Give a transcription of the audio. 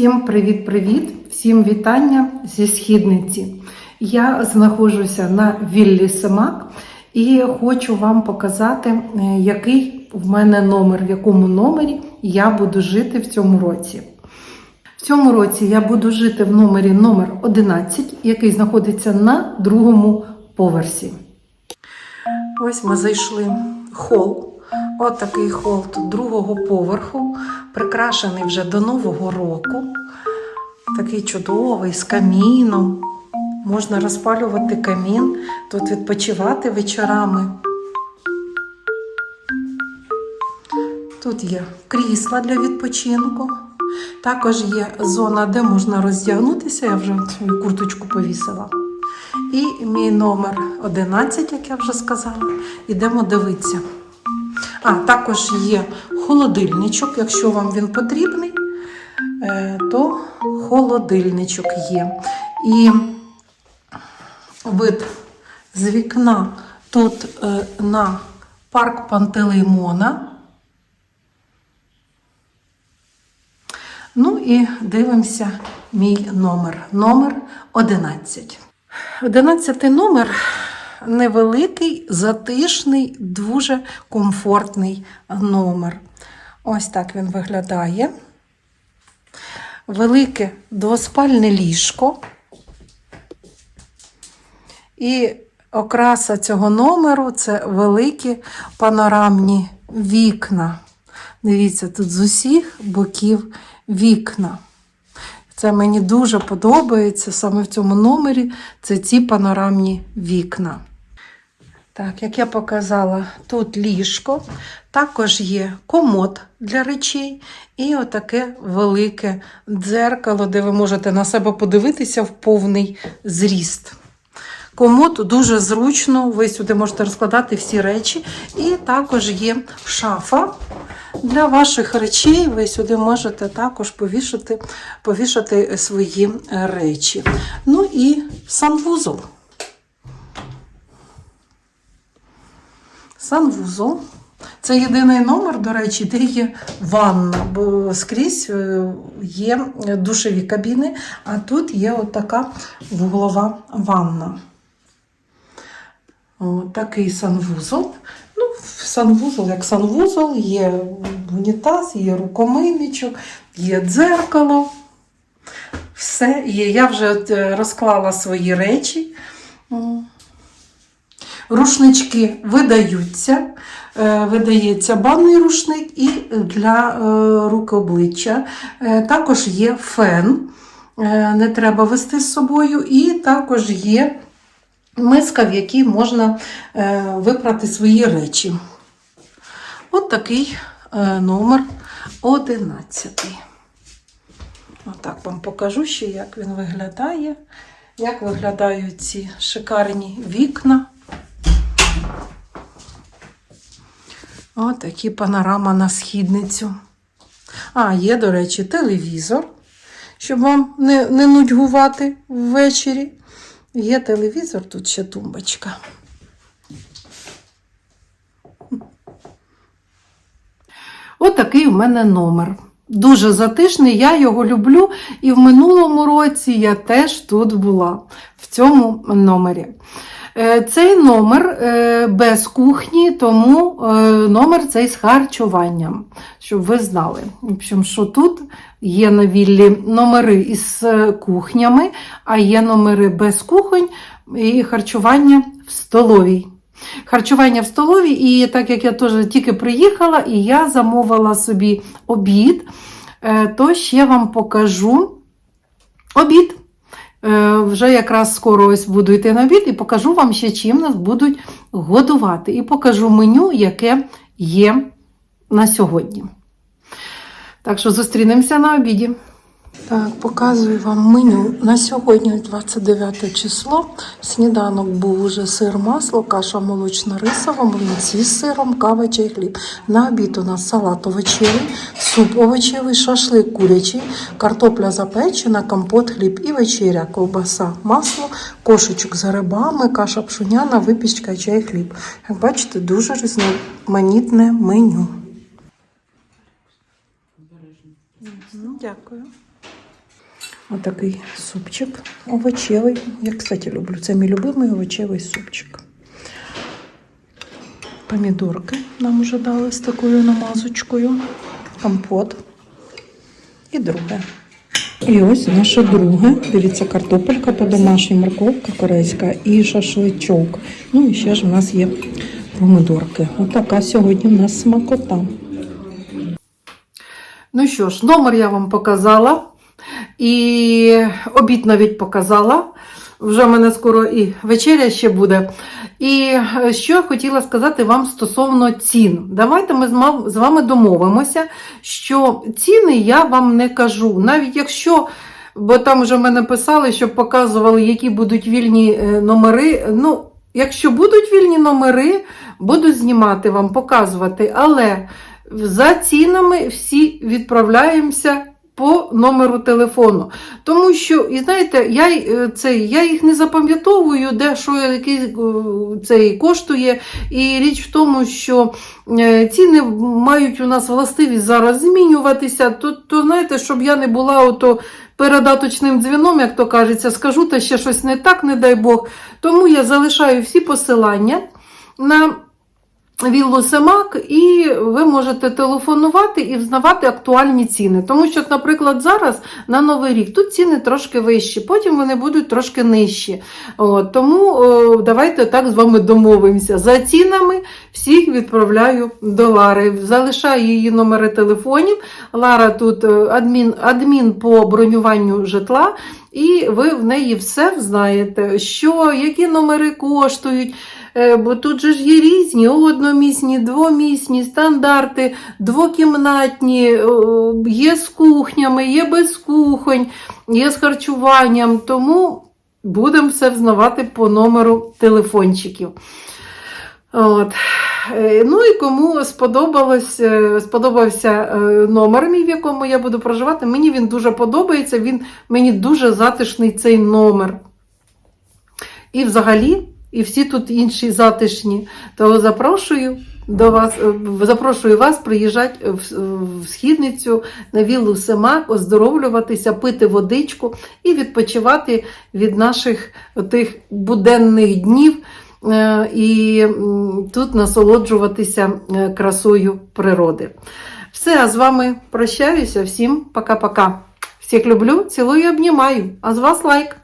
Всім привіт-привіт! Всім вітання зі східниці. Я знаходжуся на віллі Семак і хочу вам показати, е, який в мене номер, в якому номері я буду жити в цьому році. В цьому році я буду жити в номері номер 11, який знаходиться на другому поверсі. Ось ми зайшли хол. От такий хол тут другого поверху, прикрашений вже до Нового року. Такий чудовий, з каміном. Можна розпалювати камін, тут відпочивати вечорами. Тут є крісла для відпочинку. Також є зона, де можна роздягнутися. Я вже свою курточку повісила. І мій номер 11, як я вже сказала. Ідемо дивитися. А, також є холодильничок, якщо вам він потрібний, е, то холодильничок є. І вид з вікна тут е, на парк Пантелеймона. Ну і дивимося мій номер. Номер 11. 11 номер невеликий, затишний, дуже комфортний номер. Ось так він виглядає. Велике двоспальне ліжко. І окраса цього номеру це великі панорамні вікна. Дивіться, тут з усіх боків вікна. Це мені дуже подобається саме в цьому номері це ці панорамні вікна. Так, як я показала, тут ліжко, також є комод для речей і отаке велике дзеркало, де ви можете на себе подивитися в повний зріст. Комод дуже зручно, ви сюди можете розкладати всі речі. І також є шафа для ваших речей. Ви сюди можете також повішати, повішати свої речі. Ну і санвузол. Санвузол. Це єдиний номер, до речі, де є ванна, бо скрізь е, є душові кабіни, а тут є отака вуглова ванна. Такий санвузол. Ну, санвузол як санвузол, є унітаз, є рукомийничок, є дзеркало. Все є. Я вже е, розклала свої речі. Рушнички видаються. Е, Видається банний рушник і для е, рук обличчя. Е, Також є фен, не треба вести з собою, і також є миска, в якій можна випрати свої речі. От такий номер 11. Отак вам покажу ще, як він виглядає, як виглядають ці шикарні вікна. Ось такі панорама на східницю. А, є, до речі, телевізор, щоб вам не, не нудьгувати ввечері. Є телевізор, тут ще тумбочка. От такий у мене номер. Дуже затишний, я його люблю. І в минулому році я теж тут була, в цьому номері. Е, Цей номер е, без кухні, тому е, номер цей з харчуванням, щоб ви знали. В общем, що тут є на віллі номери із кухнями, а є номери без кухонь і харчування в столовій. Харчування в столовій, і так як я теж тільки приїхала, і я замовила собі обід, то ще вам покажу обід. Е, Вже якраз скоро ось буду йти на обід і покажу вам ще, чим нас будуть годувати. І покажу меню, яке є на сьогодні. Так що зустрінемося на обіді. Так, показую вам меню. На сьогодні 29 число. Сніданок був уже сир, масло, каша молочна рисова, млинці з сиром, кава, чай, хліб. На обід у нас салат овочевий, суп овочевий, шашлик курячий, картопля запечена, компот, хліб і вечеря, ковбаса, масло, кошечок з грибами, каша пшоняна, випічка, чай, хліб. Як бачите, дуже різноманітне меню. Дякую. Отакий супчик овочевий. Я, кстати, люблю. Це мій любимий овочевий супчик. Помідорки нам вже дали з такою намазочкою. Компот. І друге. І ось наше друге. Дивіться, картопелька по домашній морковка корейська і шашличок. Ну і ще ж в нас є помидорки. Отака сьогодні в нас смакота. Ну що ж, номер я вам показала. І обід навіть показала. Вже в мене скоро і вечеря ще буде. І е, що я хотіла сказати вам стосовно цін. Давайте ми з вами домовимося, що ціни я вам не кажу. Навіть якщо, бо там вже мене писали, щоб показували, які будуть вільні е, номери. Ну, якщо будуть вільні номери, буду знімати вам, показувати. Але за цінами всі відправляємося по номеру телефону. Тому що, і знаєте, я, е, я їх не запам'ятовую, де що який е, цей коштує. І річ в тому, що е, ціни мають у нас властивість зараз змінюватися. То, то знаєте, щоб я не була ото передаточним дзвіном, як то кажеться, скажу, та ще щось не так, не дай Бог. Тому я залишаю всі посилання на Віллу Семак, і ви можете телефонувати і взнавати актуальні ціни. Тому що, наприклад, зараз на Новий рік тут ціни трошки вищі, потім вони будуть трошки нижчі. От, тому о, давайте так з вами домовимося. За цінами всіх відправляю до Лари. Залишаю її номери телефонів. Лара тут е, адмін, адмін по бронюванню житла. І ви в неї все знаєте, що, які номери коштують. Е, Бо тут же ж є різні, одномісні, двомісні, стандарти, двокімнатні, є з кухнями, є без кухонь, є з харчуванням. Тому будемо все взнавати по номеру телефончиків. От. Е, Ну і кому сподобалось, е, сподобався е, номер мій, в якому я буду проживати, мені він дуже подобається, він мені дуже затишний цей номер. І взагалі, і всі тут інші затишні. То запрошую до вас, е, запрошую вас приїжджати в, східницю на віллу Семак, оздоровлюватися, пити водичку і відпочивати від наших тих буденних днів. е, І тут насолоджуватися е, красою природи. Все, а з вами прощаюся. Всім пока-пока. Всіх люблю, цілую і обнімаю. А з вас лайк.